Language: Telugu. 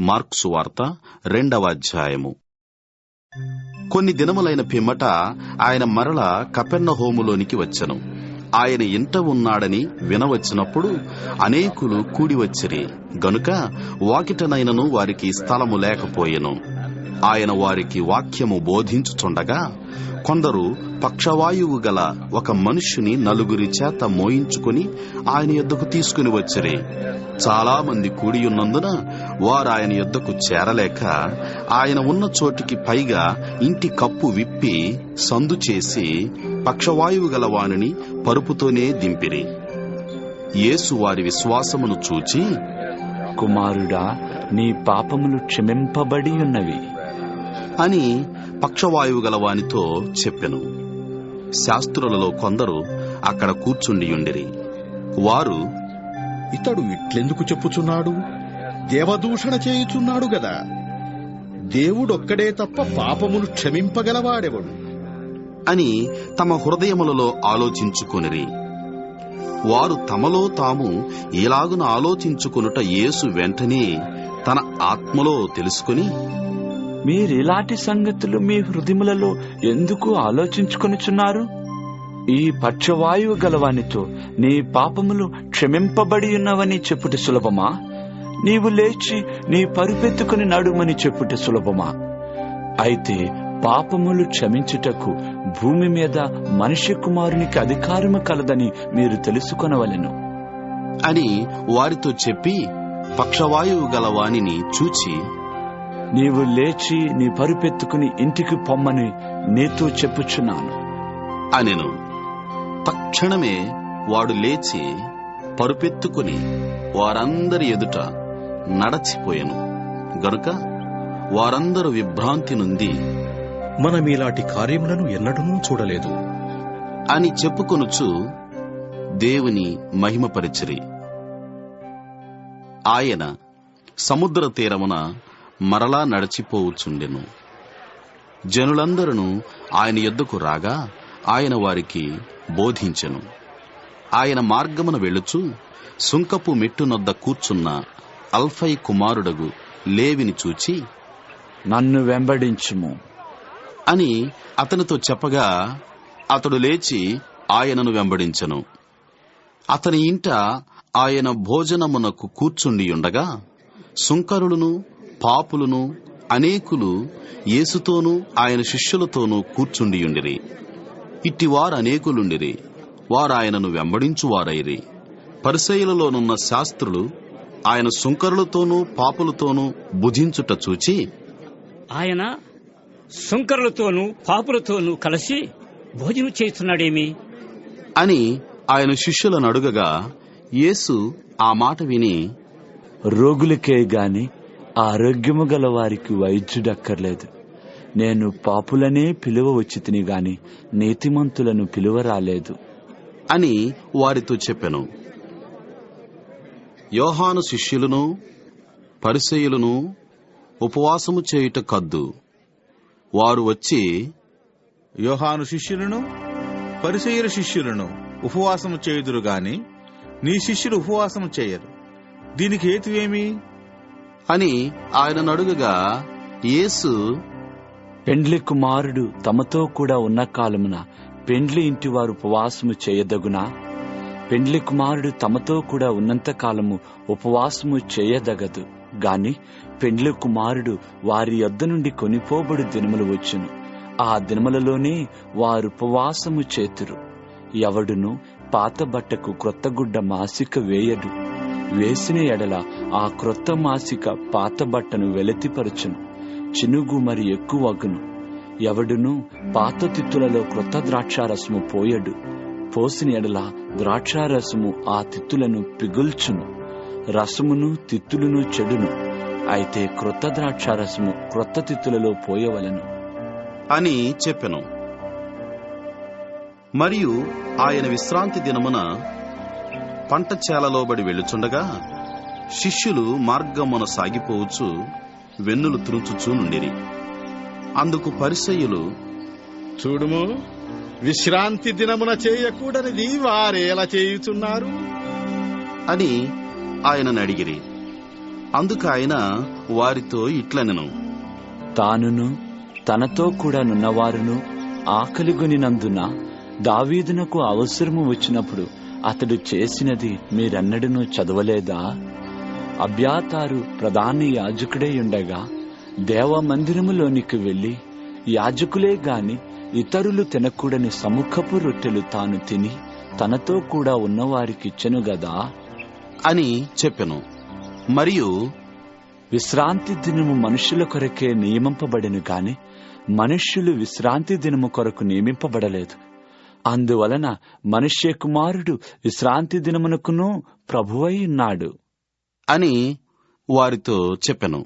మార్క్సు వార్త రెండవ అధ్యాయము. కొన్ని దినములైన పిమ్మట ఆయన మరల కపెర్ణ హోములోనికి వచ్చెను. ఆయన ఇంట ఉన్నాడని వినవచ్చినప్పుడు అనేకులు కూడివచ్చిరి. గనుక వాకిటనైనను వారికి స్థలము లేకపోయెను. ఆయన వారికి వాక్యము బోధించుచుండగా కొందరు పక్షవాయువు గల ఒక మనుష్యుని నలుగురి చేత మోయించుకుని ఆయన యొద్దకు తీసుకుని వచ్చిరి. చాలా మంది కూడియున్నందున వారు ఆయన యొద్దకు చేరలేక ఆయన ఉన్న చోటికి పైగా ఇంటి కప్పు విప్పి సందు చేసి పక్షవాయువు గల వానిని పరుపుతోనే దింపిరి. యేసు వారి విశ్వాసమును చూచి కుమారుడా నీ పాపములు క్షమింపబడి ఉన్నవి అని పక్షవాయువు గల వానితో చెప్పెను. శాస్త్రులలో కొందరు అక్కడ కూర్చుండియుండిరి. వారు ఇతడు ఇట్లెందుకు చెప్పుచున్నాడు? దేవదూషణ చేయుచున్నాడు గదా. దేవుడొక్కడే తప్ప పాపమును క్షమింపగలవాడెవడు? అని తమ హృదయములలో ఆలోచించుకొనిరి. వారు తమలో తాము ఇలాగున ఆలోచించుకొనుట యేసు వెంటనే తన ఆత్మలో తెలుసుకుని మీరిలాంటి సంగతులు మీ హృదయములలో ఎందుకు ఆలోచించుకొనుచున్నారు? ఈ పక్షవాయువు గలవానితో నీ పాపములు క్షమింపబడి ఉన్నవని చెప్పుట సులభమా? నీవు లేచి నీ పరుపెత్తుకుని నడుమని చెప్పుట సులభమా? అయితే పాపములు క్షమించుటకు భూమి మీద మనిషి కుమారునికి అధికారము కలదని మీరు తెలుసుకొనవలెను. అని వారితో చెప్పి పక్షవాయువు గలవాణిని చూచి నీవు లేచి నీ పరుపెత్తుకుని ఇంటికి పొమ్మని నీతో చెప్పుచున్నాను. అనెను తక్షణమే వాడు లేచి పరుపెత్తుకుని వారందరి ఎదుట నడచిపోయెను. గనుక వారందరూ విభ్రాంతి నుండి మనమీలాంటి కార్యములను ఎన్నడూ చూడలేదు. అని చెప్పుకొనుచు దేవుని మహిమపరిచిరి. ఆయన సముద్ర తీరమున మరలా నడిచిపోవుచుండెను. జనులందరూ ఆయన యొద్దకు రాగా ఆయన వారికి బోధించెను. ఆయన మార్గమున వెళ్ళుచు సుంకపు మెట్టునొద్ద కూర్చున్న అల్ఫై కుమారుడగు లేవిని చూచి నన్ను వెంబడించుము. అని అతనితో చెప్పగా అతడు లేచి ఆయనను వెంబడించెను. అతని ఇంట ఆయన భోజనమునకు కూర్చుండి ఉండగా సుంకరులను పాపులను అనేకులు యేసుతోనూ ఆయన శిష్యులతోనూ కూర్చుండియుండిరి. ఇట్టివారు అనేకులుండిరి. వారు ఆయనను వెంబడించువారైరి. పరిసయులలోనున్న శాస్త్రులు ఆయన సుంకరులతోనూ పాపులతోనూ భుజించుట చూచి ఆయన సుంకరులతోనూ పాపులతోనూ కలిసి భోజనం చేస్తున్నాడేమి అని ఆయన శిష్యులను అడుగగా యేసు ఆ మాట విని రోగులకే గాని ఆరోగ్యము గల వారికి వైద్యుడక్కర్లేదు. నేను పాపులనే పిలువ వచ్చి తిని గాని నీతిమంతులను పిలువ రాలేదు అని వారితో చెప్పెను. యోహాను శిష్యులను పరిసయులను ఉపవాసము చేయుట కద్దు. వారు వచ్చి యోహాను శిష్యులను పరిసయ్యుల శిష్యులను ఉపవాసము చేయుదురు గాని నీ శిష్యులు ఉపవాసము చేయరు. దీనికి హేతువేమి? అని ఆయన అడుగగా యేసు పెండ్లి కుమారుడు తమతో కూడా ఉన్న కాలమున పెండ్లి ఇంటి వారు ఉపవాసము చేయదగునా? పెండ్లి కుమారుడు తమతో కూడా ఉన్నంత కాలము ఉపవాసము చేయదగదు. గాని పెండ్లి కుమారుడు వారి యొద్ద నుండి కొనిపోబడు దినములు వచ్చును. ఆ దినములలోనే వారు ఉపవాసము చేతురు. ఎవడును పాత బట్టకు క్రొత్త గుడ్డ మాసిక వేయడు వేసిన ఎడల ఆ క్రొత్త మాసిక పాత బట్టను వెలతిపరచును. చినుగు మరి ఎక్కువగును. ఎవడును పాత తిత్తులలో క్రొత్త ద్రాక్షారసము పోయడు. పోసిన ఎడల ద్రాక్షారసము ఆ తిత్తులను పిగుల్చును. రసమును తిత్తులను చెడును. అయితే క్రొత్త ద్రాక్షారసము క్రొత్త తిత్తులలో పోయవలను. అని చెప్పెను. మరియు ఆయన విశ్రాంతి దినమున పంట చేలలోబడి వెళ్ళుచుండగా శిష్యులు మార్గమున సాగిపోవచ్చు వెన్నులు త్రుంచుచూ నుండిరి. అందుకు పరిసయ్యులు చూడుము విశ్రాంతి దినమున చేయకూడనిది వారేలా చేయుచున్నారు? అని ఆయనను అడిగిరి. అందుకు ఆయన వారితో ఇట్లనెను. తానును తనతో కూడా నున్నవారును ఆకలిగొనినందున దావీదునకు అవసరము వచ్చినప్పుడు అతడు చేసినది మీరెన్నడూ చదవలేదా? అబ్యాతారు ప్రధాన యాజకుడై ఉండగా దేవ మందిరములోనికి వెళ్ళి యాజకులే గాని ఇతరులు తినకూడని సముఖపు రొట్టెలు తాను తిని తనతో కూడా ఉన్నవారికిచ్చెను గదా? అని చెప్పెను. మరియు విశ్రాంతి దినము మనుషుల కొరకే నియమింపబడిను కాని మనుష్యులు విశ్రాంతి దినము కొరకు నియమింపబడలేదు. అందువలన మనుష్య కుమారుడు విశ్రాంతి దినమునకును ప్రభువై ఉన్నాడు. అని వారితో చెప్పెను.